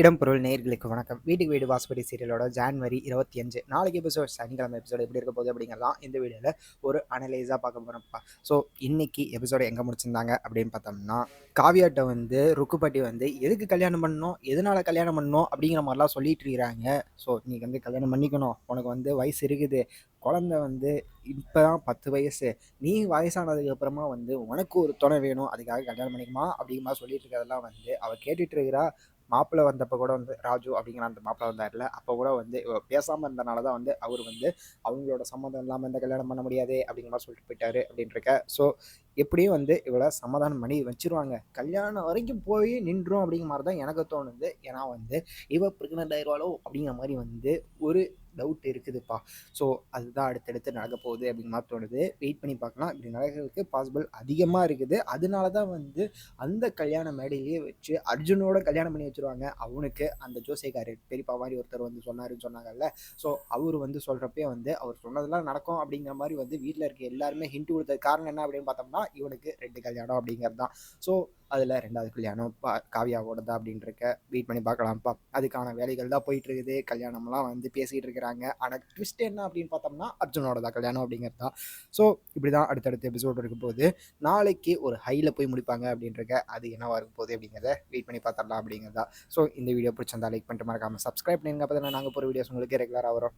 இடம்பொருள் நேர்களுக்கு வணக்கம். வீட்டுக்கு வீடு வாசப்படி சீரியலோட ஜான்வரி இருபத்தி அஞ்சு. நாளைக்கு எபிசோட் சனிக்கிழமை எபிசோடு எப்படி இருக்க போகுது அப்படிங்கிறதான் இந்த வீடியோவில் ஒரு அனலைஸாக பார்க்க போகிறோம்ப்பா ஸோ இன்னைக்கு எபிசோடு எங்கே முடிச்சிருந்தாங்க அப்படின்னு பார்த்தோம்னா காவியாட்ட வந்து ருக்குப்பட்டி வந்து எதுக்கு கல்யாணம் பண்ணணும் எதனால கல்யாணம் பண்ணணும் அப்படிங்கிற மாதிரிலாம் சொல்லிட்டு இருக்கிறாங்க. ஸோ நீ வந்து கல்யாணம் பண்ணிக்கணும். உனக்கு வந்து வயசு இருக்குது. குழந்தை வந்து இப்போ தான் பத்து வயசு. நீ வயசானதுக்கு அப்புறமா வந்து உனக்கு ஒரு துணை வேணும். அதுக்காக கல்யாணம் பண்ணிக்குமா அப்படிங்கிற மாதிரி சொல்லிட்டு இருக்கிறதெல்லாம் வந்து அவள் கேட்டுட்டு இருக்கிறா. மாப்பிள்ளை வந்தப்போ கூட வந்து ராஜு அப்படிங்கிற அந்த மாப்பிள்ளை வந்தார்ல அப்போ கூட வந்து பேசாமல் இருந்தனால தான் வந்து அவர் வந்து அவங்களோட சம்மதம் இல்லாமல் இந்த கல்யாணம் பண்ண முடியாது அப்படிங்கிற மாதிரி சொல்லிட்டு போயிட்டாரு அப்படின்றக்க ஸோ எப்படியும் வந்து இவளை சமாதானம் பண்ணி வச்சிருவாங்க. கல்யாணம் வரைக்கும் போய் நின்றோம் அப்படிங்கிற மாதிரி தான் எனக்கு தோணுது. ஏன்னா வந்து இவ ப்ரெக்னென்ட் ஆயிடுவாளோ அப்படிங்கிற மாதிரி வந்து ஒரு டவுட் இருக்குதுப்பா. ஸோ அதுதான் அடுத்தடுத்து நடக்க போகுது அப்படிங்கிற மாதிரி தோணுது. வெயிட் பண்ணி பார்க்கலாம். இப்படி நடக்கிறதுக்கு பாசிபிள் அதிகமாக இருக்குது. அதனால தான் வந்து அந்த கல்யாண மேடையிலேயே வச்சு அர்ஜுனோட கல்யாணம் பண்ணி வச்சிருவாங்க. அவனுக்கு அந்த ஜோசியக்காரர் பெரியப்பா மாதிரி ஒருத்தர் வந்து சொன்னாருன்னு சொன்னாங்கல்ல. ஸோ அவர் வந்து சொல்கிறப்பே வந்து அவர் சொன்னதெல்லாம் நடக்கும் அப்படிங்கிற மாதிரி வந்து வீட்டில் இருக்க எல்லாருமே ஹிண்ட் கொடுத்தது காரணம் என்ன அப்படின்னு பார்த்தோம்னா இவனுக்கு ரெண்டு கல்யாணம் அப்படிங்கிறது தான் ஸோ அதில் ரெண்டாவது கல்யாணம் பா காவியாவோட தான் அப்படின்றக்க வெயிட் பண்ணி பார்க்கலாம்ப்பா அதுக்கான வேலைகள் தான் போயிட்டு இருக்குது கல்யாணம்லாம் வந்து பேசிகிட்டு இருக்கிறாங்க ஆனால் ட்விஸ்ட் என்ன அப்படின்னு பார்த்தோம்னா அர்ஜுனோட தான் கல்யாணம் அப்படிங்கிறது. தான் ஸோ இப்படி தான் அடுத்தடுத்த எபிசோடு இருக்கும் போது நாளைக்கு ஒரு ஹையில் போய் முடிப்பாங்க அப்படின்றக்க அது என்னவாக இருக்கும் போகுது அப்படிங்கிறத வெயிட் பண்ணி பார்த்துடலாம் அப்படிங்கிறதா. ஸோ இந்த வீடியோ பிடிச்சிருந்தா லைக் பண்ணிட்டு மறக்காமல் சப்ஸ்கிரைப் பண்ணுங்க அப்போ தான் நாங்கள் போகிற வீடியோஸ் உங்களுக்கு ரெகுலராக வரும்.